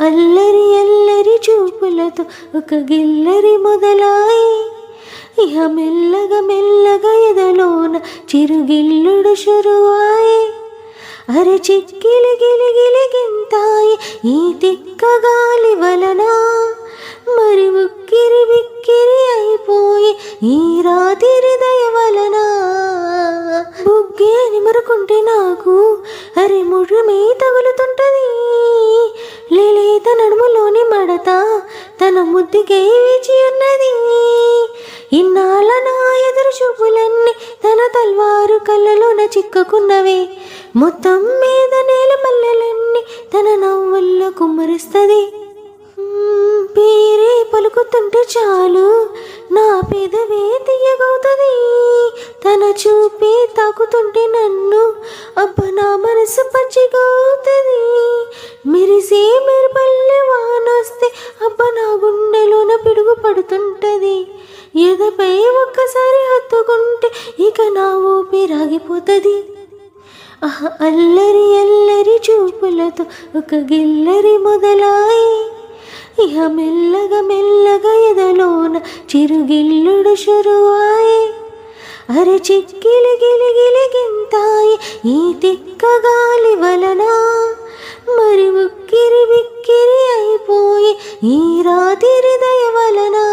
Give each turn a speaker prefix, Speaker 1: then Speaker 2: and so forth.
Speaker 1: అల్లరి అల్లరి చూపులతో ఒక గిల్లరి మొదలాయి. ఇహ మెల్లగా మెల్లగా ఎదలోన చిరుగిల్లుడు షురువాయి అరే చిక్కిలి గిలి గింతాయి ఈ తిక్క గాలి వలన మరి ఉక్కిరి బిక్కిరి అయిపోయి ఈ రాతిరి దయ వలన. బుగ్గే నిమరుకుంటే నాకు అరే ముడుమే తగులుతుంటది. తన ముద్దుకే వేచి ఉన్నది ఇన్నాళ్ళ నా ఎదురు చూపులన్నీ తన తల్వారు కళ్ళలోన చిక్కుకున్నవే. మొత్తం మీద నేల మల్లెలన్నీ తన నవ్వుల్లో కుమ్మరిస్తుంది. పేరే పలుకుతుంటే చాలు. నా పెదవే తీయగవుతుంది తన చూపే తాకుతుంటే నన్ను అబ్బ నా మనసు పచ్చిగవుతుంది మీరు గుండెలోన పిడుగు పడుతుంటది ఎదపై ఒక్కసారి హత్తుకుంటే ఇక నా ఊపిరాగిపోతుంది అల్లరి అల్లరి చూపులతో ఒక గిల్లరి మొదలాయి. ఇహ మెల్లగా మెల్లగా ఎదలోన చిరుగిల్లుడు షురువాయి. అరే చిక్కిలి గిలి గింతాయి ఈ తిక్క గాలి వలన. మరి ఉక్కిరి బిక్కిరి అయిపోయి ఈ రాతిరి వలన